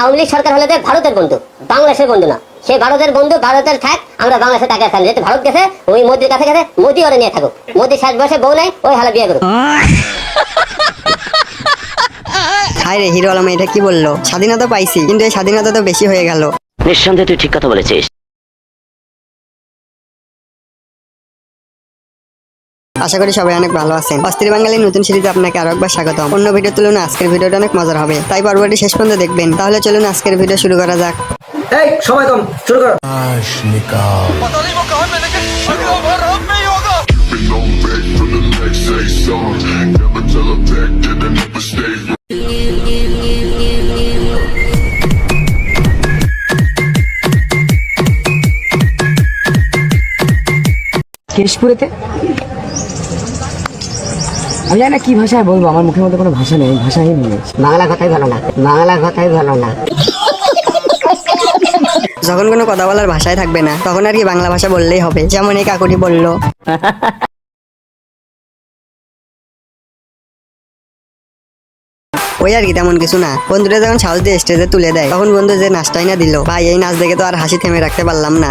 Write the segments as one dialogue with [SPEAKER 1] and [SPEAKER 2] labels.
[SPEAKER 1] আওয়ামী লীগ সরকার হলে ভারতের বন্ধু বাংলাদেশের বন্ধু না। সে ভারতের বন্ধু ভারতের থাক আমরা বাংলাদেশে তাকে আসলাম যেহেতু ভারত গেছে ওই মোদির কাছে গেছে মোদি ওরা নিয়ে থাকুক। মোদি শেষ বয়সে বউ নাই ওই হালা বিয়ে করুক।
[SPEAKER 2] হায় রে হিরো আলম এটা কি বলল? স্বাধীনতা পাইছি কিন্তু এই স্বাধীনতা তো বেশি হয়ে গেল।
[SPEAKER 3] নিঃসন্দেহে তুই ঠিক কথা বলেছিস।
[SPEAKER 2] আশা করি সবাই অনেক ভালো আছেন। অস্থির বাঙালির নতুন সিরিজে আপনাকে আরও একবার স্বাগতম। অন্য ভিডিওর তুলনায় আজকের ভিডিওটা অনেক মজার হবে। তাই পর্বটি শেষ পর্যন্ত দেখবেন। তাহলে চলুন আজকের ভিডিও শুরু করা যাক।
[SPEAKER 4] এই সময় কম। শুরু করো।
[SPEAKER 5] Been
[SPEAKER 6] আমি জানি না কি ভাষায় বলব আমার মুখের মধ্যে কোনো ভাষা নেই ভাষাই নেই
[SPEAKER 1] বাংলা কথাই ভালো না বাংলা কথাই ভালো না
[SPEAKER 2] যখন কোনো কথা বলার ভাষায় থাকবে না তখন আর কি বাংলা ভাষা বললেই হবে যেমন এই কাকুটি বলল ওই আর কি তেমন কিছু না বন্ধুরা যখন সাহস দিয়ে স্টেজে তুলে দেয় তখন বন্ধু যে নাচটাই না দিল ভাই এই নাচ দেখে তো আর হাসি থেমে রাখতে পারলাম না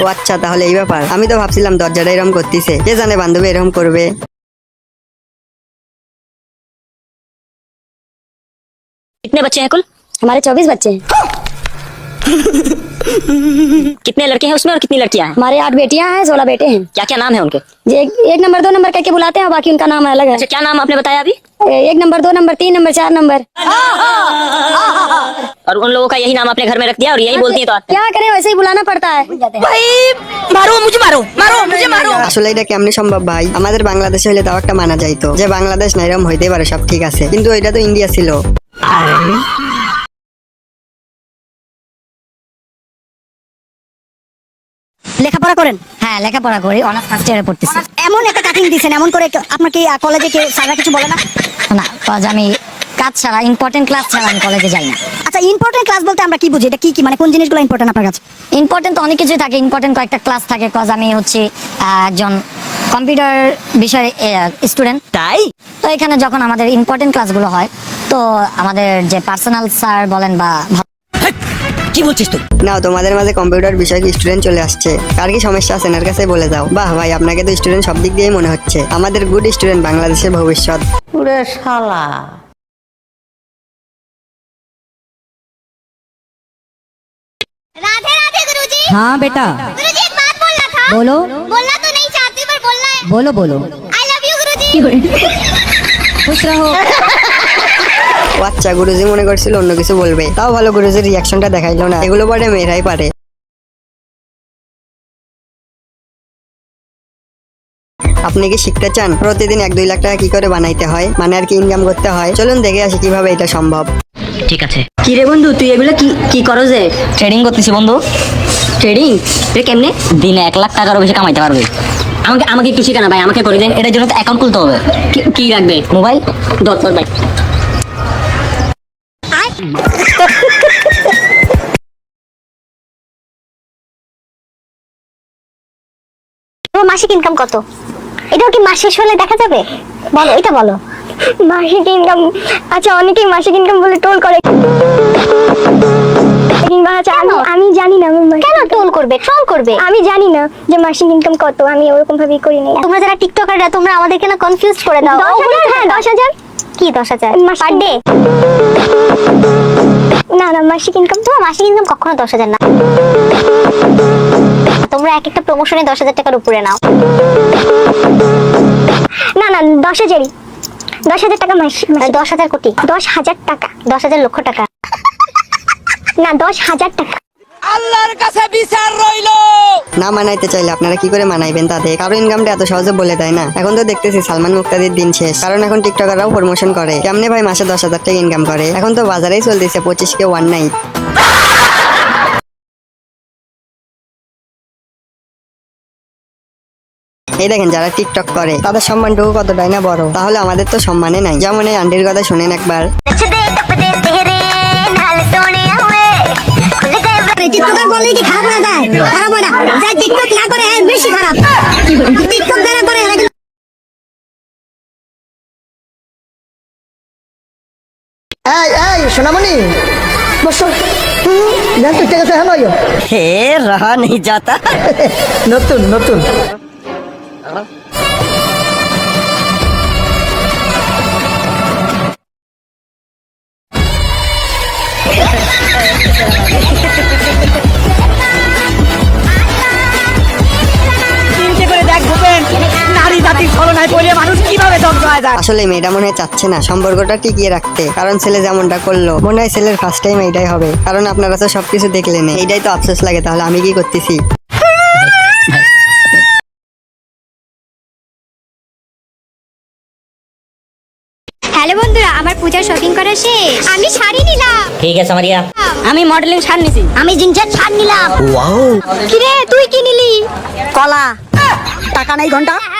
[SPEAKER 2] ও আচ্ছা তাহলে এই ব্যাপার আমি তো ভাবছিলাম দরজাটা এরকম করতেছে কে জানে বান্ধবী এরকম করবে
[SPEAKER 7] कितने बच्चे हैं कुल
[SPEAKER 8] हमारे चौबीस बच्चे हैं
[SPEAKER 7] कितने लड़के हैं उसमें और कितनी लड़कियां हैं
[SPEAKER 8] हमारे आठ बेटियां हैं सोलह बेटे हैं
[SPEAKER 7] क्या क्या नाम है उनके
[SPEAKER 8] ये एक, एक नंबर दो नंबर करके बुलाते हैं बाकी उनका नाम अलग है
[SPEAKER 7] अच्छा क्या नाम आपने बताया अभी
[SPEAKER 8] ए- एक नंबर दो नंबर तीन नंबर चार नंबर
[SPEAKER 7] और उन लोगों का यही नाम अपने घर में रख दिया और यही बोलती है तो आप
[SPEAKER 8] क्या करें वैसे ही बुलाना पड़ता है
[SPEAKER 7] मारो मुझे मारो मारो मुझे मारो
[SPEAKER 2] আসলে এটা কেমনি সম্ভব ভাই আমাদের বাংলাদেশে হলে তাও একটা মানা যাইতো যে বাংলাদেশ না এরকম হইতে পারে সব ঠিক আছে কিন্তু এটা তো ইন্ডিয়া ছিল
[SPEAKER 9] লেখাপড়া করেন? হ্যাঁ লেখাপড়া করি অনার্স ফার্স্ট ইয়ারে পড়তেছি। এমন একটা কাটিং দিয়েছেন এমন করে আপনার কি কলেজে কেউ স্যাররা কিছু বলে না? না কাজ আমি কাজ ছাড়া ইম্পর্টেন্ট ক্লাস ছাড়া আমি কলেজে যাই না। আচ্ছা ইম্পর্টেন্ট ক্লাস বলতে আমরা কি বুঝি? এটা কি কি মানে কোন জিনিসগুলো ইম্পর্টেন্ট আপনার কাছে? ইম্পর্টেন্ট তো অনেক কিছুই থাকে ইম্পর্টেন্ট কয়েকটা ক্লাস থাকে কজ আমি হচ্ছে একজন কম্পিউটার বিষয়ে স্টুডেন্ট
[SPEAKER 7] তাই?
[SPEAKER 9] তো এখানে যখন আমাদের ইম্পর্টেন্ট ক্লাসগুলো হয় তো আমাদের যে পার্সোনাল স্যার বলেন বা
[SPEAKER 7] কি বলছিস তুই
[SPEAKER 2] নাও তোমাদের মাঝে কম্পিউটার বিষয়ে কি স্টুডেন্ট চলে আসছে কার কি সমস্যা আছে এনার কাছে বলে যাও বাহ ভাই আপনাকে তো স্টুডেন্ট সব দিক দিয়েই মনে হচ্ছে আমাদের গুড স্টুডেন্ট বাংলাদেশের ভবিষ্যৎ
[SPEAKER 10] राधे राधे गुरुजी
[SPEAKER 9] हाँ बेटा
[SPEAKER 10] गुरुजी एक बात बोलना था
[SPEAKER 9] बोलो
[SPEAKER 10] बोलना तो नहीं चाहती पर बोलना है
[SPEAKER 9] बोलो बोलो
[SPEAKER 10] आई लव यू गुरुजी
[SPEAKER 9] खुश रहो
[SPEAKER 2] ও আচ্ছা গুরুজি মনে করছিল অন্য কিছু বলবে। তাও ভালো গুরুজির রিয়াকশনটা দেখাইলো না। এগুলো পরে মেয়েরাই পারে। আপনি কি শিখতে চান? প্রতিদিন এক দুই লাখ টাকা কি করে বানাইতে হয়? মানে আর কি ইনকাম করতে হয়? চলুন দেখে আসি কীভাবে এটা সম্ভব।
[SPEAKER 7] ঠিক আছে।
[SPEAKER 8] কি রে বন্ধু তুই এগুলো কি কি করো যে?
[SPEAKER 7] ট্রেডিং করতেছি বন্ধু।
[SPEAKER 8] ট্রেডিং এটা কেমনে?
[SPEAKER 7] দিনে এক লাখ টাকারও বেশি কামাইতে পারবে। আমাকে আমাকে একটু শিখানা ভাই আমাকে করে দেন এটার জন্য তো অ্যাকাউন্ট খুলতে হবে। কি- কি রাখবে মোবাইল দশ ভাই।
[SPEAKER 10] মাসিক ইনকাম কত? এটাও কি মাস শেষ হলে দেখা যাবে? বলো এটা বলো। মাসিক ইনকাম আচ্ছা অনেকেই মাসিক ইনকাম বলে টোল করে। কিংবা আচ্ছা আমি আমি জানি না কেন টোল করবে? ট্রল করবে? আমি জানি না যে মাসিক ইনকাম কত আমি ওরকম ভাবেই করি না তোমরা যারা টিকটকাররা তোমরা আমাদেরকে না কনফিউজ করে দাও। দশ হাজার? হ্যাঁ দশ হাজার? কি দশ হাজার? পার ডে না না মাসিক ইনকাম তোমার মাসিক ইনকাম কখনো দশ হাজার না। তোমরা এক একটা প্রমোশনে দশ হাজার টাকার উপরে নাও। না না দশ হাজারই। দশ হাজার টাকা মাস মাস- দশ হাজার কোটি। দশ হাজার টাকা। দশ হাজার লক্ষ টাকা। না দশ হাজার টাকা।
[SPEAKER 2] না মানাইতে চাইলে আপনারা কি করে মানাইবেন তাদের কারও ইনকামটা এত সহজে বলে দেয় না। এখন তো দেখতেছি সালমান মুক্তাদির দিন শেষ। কারণ এখন টিকটকাররাও প্রমোশন করে। কেমনে ভাই মাসে দশ হাজার টাকা ইনকাম করে? এখন তো বাজারেই চলতেছে পঁচিশ কে ওয়ান নাইট এই দেখেন যারা টিকটক করে, তাদের সম্মানটুকু কতটাই না বড়? তাহলে আমাদের তো সম্মানে নাই। যেমন এই আন্টির কথা শুনেন একবার।
[SPEAKER 9] টিকটকার বললে কি খারাপ হয়ে যায় খারাপ হয় না। যাই টিকটক না করে বেশি খারাপ। টিকটক যারা করে
[SPEAKER 2] এই এই সোনামণি। বসো জান ঠিক আছে হ্যাঁ
[SPEAKER 7] হে রহা নেই যাতা।
[SPEAKER 2] নতুন নতুন। আসলে মেয়েটা মনে হয় চাচ্ছে না সম্পর্কটা টিকিয়ে রাখতে। কারণ ছেলে যেমনটা করল মনে হয় ছেলের ফার্স্ট টাইম এইটাই হবে। কারণ আপনারা তো সবকিছু দেখলেন এইটাই তো আফসোস লাগে তাহলে আমি কি করতেছি?
[SPEAKER 10] হ্যালো বন্ধুরা আমার পূজার শপিং করা শেষ। আমি শাড়ি নিলাম।
[SPEAKER 7] ঠিক আছে মারিয়া।
[SPEAKER 8] আমি মডেলিং ছাড় নিছি।
[SPEAKER 9] আমি জিন্সের ছাড় নিলাম।
[SPEAKER 10] কিরে তুই কি নিলি?
[SPEAKER 9] কলা। টাকা নাই
[SPEAKER 8] ঘণ্টা।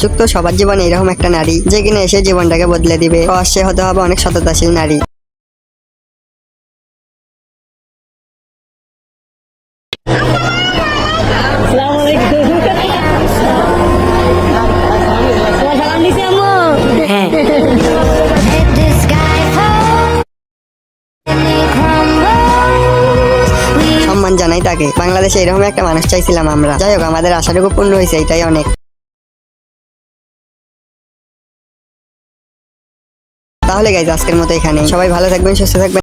[SPEAKER 2] আসুক তো সবার জীবনে এরকম একটা নারী যে কিনা এসে জীবনটাকে বদলে দিবে। ও সে হতে হবে অনেক সততাশীল নারী। সম্মান জানাই তাকে। বাংলাদেশে এরকম একটা মানুষ চাইছিলাম আমরা। যাই হোক আমাদের আশাটুকু পূর্ণ হয়েছে এটাই অনেক। তাহলে গাইজ আজকের মতো এখানে সবাই ভালো থাকবেন সুস্থ থাকবেন।